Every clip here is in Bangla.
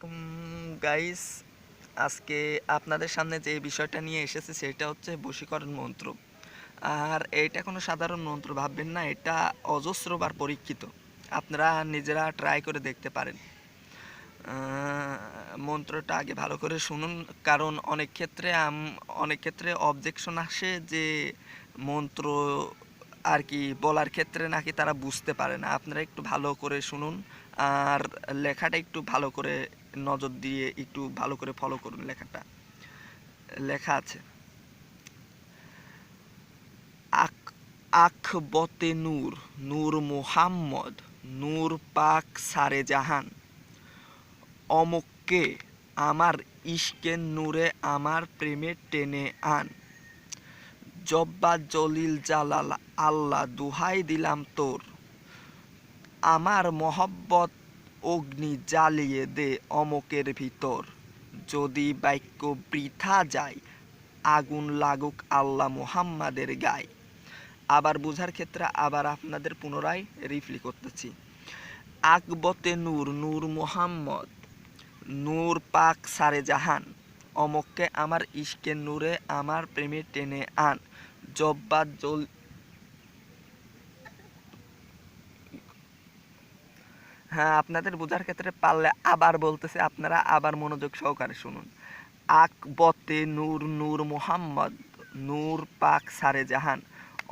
আলাইকুম গাইস আজকে আপনাদের সামনে যে বিষয়টা নিয়ে এসেছে সেটা হচ্ছে বশীকরণ মন্ত্র। আর এটা কোনো সাধারণ মন্ত্র, ভাববেন না, এটা অজস্রবার পরীক্ষিত। আপনারা নিজেরা ট্রাই করে দেখতে পারেন। মন্ত্রটা আগে ভালো করে শুনুন, কারণ অনেক ক্ষেত্রে অনেক ক্ষেত্রে অবজেকশন আসে যে মন্ত্র আর কি বলার ক্ষেত্রে নাকি তারা বুঝতে পারে না। আপনারা একটু ভালো করে শুনুন, আর লেখাটা একটু ভালো করে নজর দিয়ে একটু ভালো করে ফলো করুন লেখাটা। লেখা আছে, আক আখবতে নূর নূর মোহাম্মদ, নূর পাক সারে জাহান, অমুককে আমার ইশকের নূরে আমার প্রেমে টেনে আন। জব্বা জলিল জালাল আল্লাহ দুহাই দিলাম তোর, আমার মহব্বত অগ্নি জ্বালিয়ে দে অমকের ভিতর। যদি বাক্য বৃথা যায়, আগুন লাগুক আল্লাহ মুহাম্মাদের গায়ে। আবার বোঝার ক্ষেত্রে আবার আপনাদের পুনরায় রিফলি করতেছি। আকবতে নূর নূর মোহাম্মদ। নূর পাক সারে জাহান। অমককে আমার ইশকের নূরে আমার প্রেমে টেনে আন। জব্বাদ জল হ্যাঁ আপনাদের বোঝার ক্ষেত্রে পারলে আবার বলতেছে, আপনারা আবার মনোযোগ সহকারে শুনুন। আকবতে নূর নূর মোহাম্মদ, নূর পাক সারে জাহান,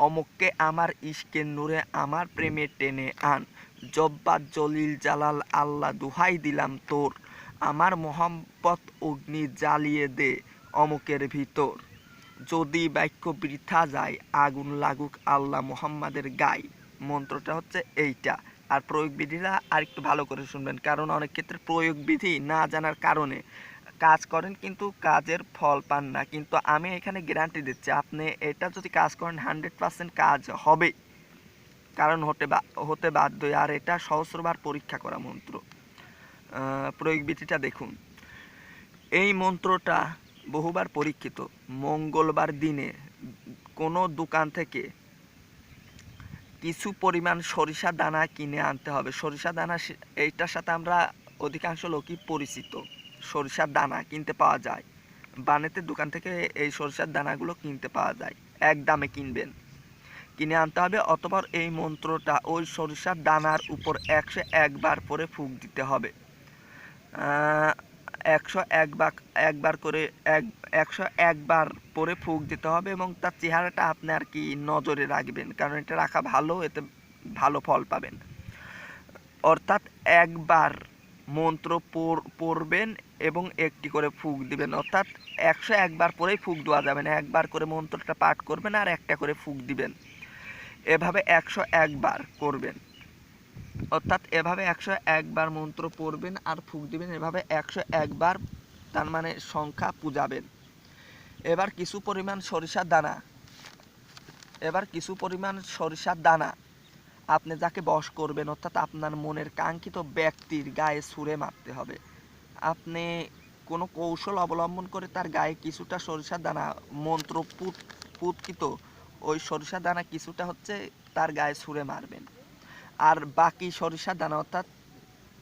অমুককে আমার ইশকের নূরে আমার প্রেমে টেনে আন জব্বাদ জলিল জালাল আল্লাহ দুহাই দিলাম তোর, আমার মোহাম্মত অগ্নি জ্বালিয়ে দে অমুকের ভিতর। যদি বাক্য বৃথা যায়, আগুন লাগুক আল্লাহ মুহাম্মাদের গায়ে। মন্ত্রটা হচ্ছে এইটা আর প্রয়োগ বিধিটা আর একটু ভালো করে শুনবেন। কারণ অনেক ক্ষেত্রে প্রয়োগ বিধি না জানার কারণে কাজ করেন কিন্তু কাজের ফল পান না। কিন্তু আমি এখানে গ্যারান্টি দিচ্ছি, আপনি এটা যদি কাজ করেন হান্ড্রেড পার্সেন্ট কাজ হবে। কারণ হতে হতে বাধ্যই আর এটা সহস্রবার পরীক্ষা করা মন্ত্র। প্রয়োগ বিধিটা দেখুন। এই মন্ত্রটা বহুবার পরীক্ষিত। মঙ্গলবার দিনে কোনো দোকান থেকে কিছু পরিমাণ সরিষা দানা কিনে আনতে হবে। সরিষা দানা এইটার সাথে আমরা অধিকাংশ লোকই পরিচিত। সরিষার দানা কিনতে পাওয়া যায়। বানেতে দোকান থেকে এই সরিষার দানাগুলো কিনতে পাওয়া যায়। এক দামে কিনবেন। কিনে আনতে হবে অতপর এই মন্ত্রটা, ওই সরিষার দানার উপর একশো একবার করে ফুঁক দিতে হবে। একশো একবার একবার করে এক, একশো একবার পরে ফুঁক দিতে হবে এবং তার চেহারাটা আপনি আর কি নজরে রাখবেন। কারণ এটা রাখা ভালো, এতে ভালো ফল পাবেন। অর্থাৎ একবার মন্ত্র পড়- পড়বেন এবং একটি করে ফুঁক দিবেন। অর্থাৎ একশো একবার পরেই ফুঁক দেওয়া যাবে না। একবার করে মন্ত্রটা পাঠ করবেন আর একটা করে ফুঁক দিবেন। এভাবে একশো একবার করবেন। অর্থাৎ এভাবে একশো একবার মন্ত্র পড়বেন আর ফুঁক দিবেন, এভাবে একশো একবার তার মানে সংখ্যা পূজাবেন। এবার কিছু পরিমাণ সরিষার দানা। এবার কিছু পরিমাণ সরিষার দানা। আপনি যাকে বশ করবেন, অর্থাৎ আপনার মনের কাঙ্ক্ষিত ব্যক্তির গায়ে ছুঁড়ে মারতে হবে। আপনি কোনো কৌশল অবলম্বন করে তার গায়ে কিছুটা সরিষার দানা, মন্ত্র পুত পুতকিত ওই সরিষার দানা কিছুটা হচ্ছে তার গায়ে ছুঁড়ে মারবেন। আর বাকি সরিষার দানা, অর্থাৎ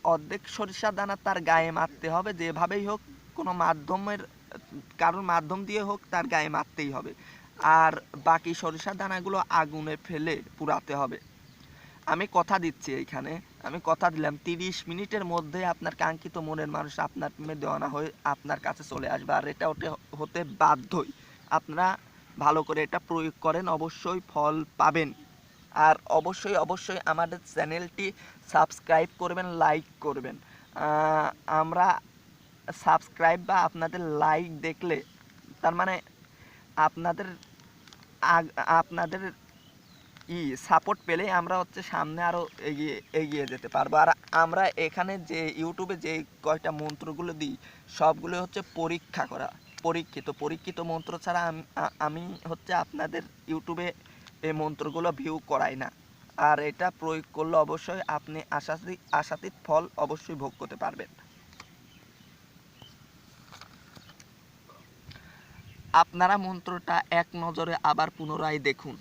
অর্ধেক সরিষার দানা তার গায়ে মারতে হবে। যেভাবেই হোক, কোনো মাধ্যমের, কারোর মাধ্যম দিয়ে হোক, তার গায়ে মারতেই হবে। আর বাকি সরিষার দানাগুলো আগুনে ফেলে পুরাতে হবে। আমি কথা দিচ্ছি এইখানে। আমি কথা দিলাম, তিরিশ মিনিটের মধ্যে আপনার কাঙ্ক্ষিত মনের মানুষ আপনার প্রেমে দেওয়ানা হয়ে আপনার কাছে চলে আসবে। আর এটা ওতে হতে বাধ্যই। আপনারা ভালো করে এটা প্রয়োগ করেন, অবশ্যই ফল পাবেন। আর অবশ্যই অবশ্যই আমাদের চ্যানেলটি সাবস্ক্রাইব করবেন, লাইক করবেন। আমরা সাবস্ক্রাইব বা আপনাদের লাইক দেখলে, তার মানে আপনাদের আপনাদের ই সাপোর্ট পেলে আমরা হচ্ছে সামনে আরও এগিয়ে এগিয়ে যেতে পারব। আর আমরা এখানে যে ইউটিউবে যে কয়টা মন্ত্রগুলো দিই, সবগুলো হচ্ছে পরীক্ষা করা, পরীক্ষিত পরীক্ষিত মন্ত্র ছাড়া আমি হচ্ছে আপনাদের ইউটিউবে এই মন্ত্রগুলো ভিউ করায় না। আর এটা প্রয়োগ করলে অবশ্যই আপনি আশাতীত আশাতীত ফল অবশ্যই ভোগ করতে পারবেন। আপনারা মন্ত্রটা এক নজরে আবার পুনরায় দেখুন।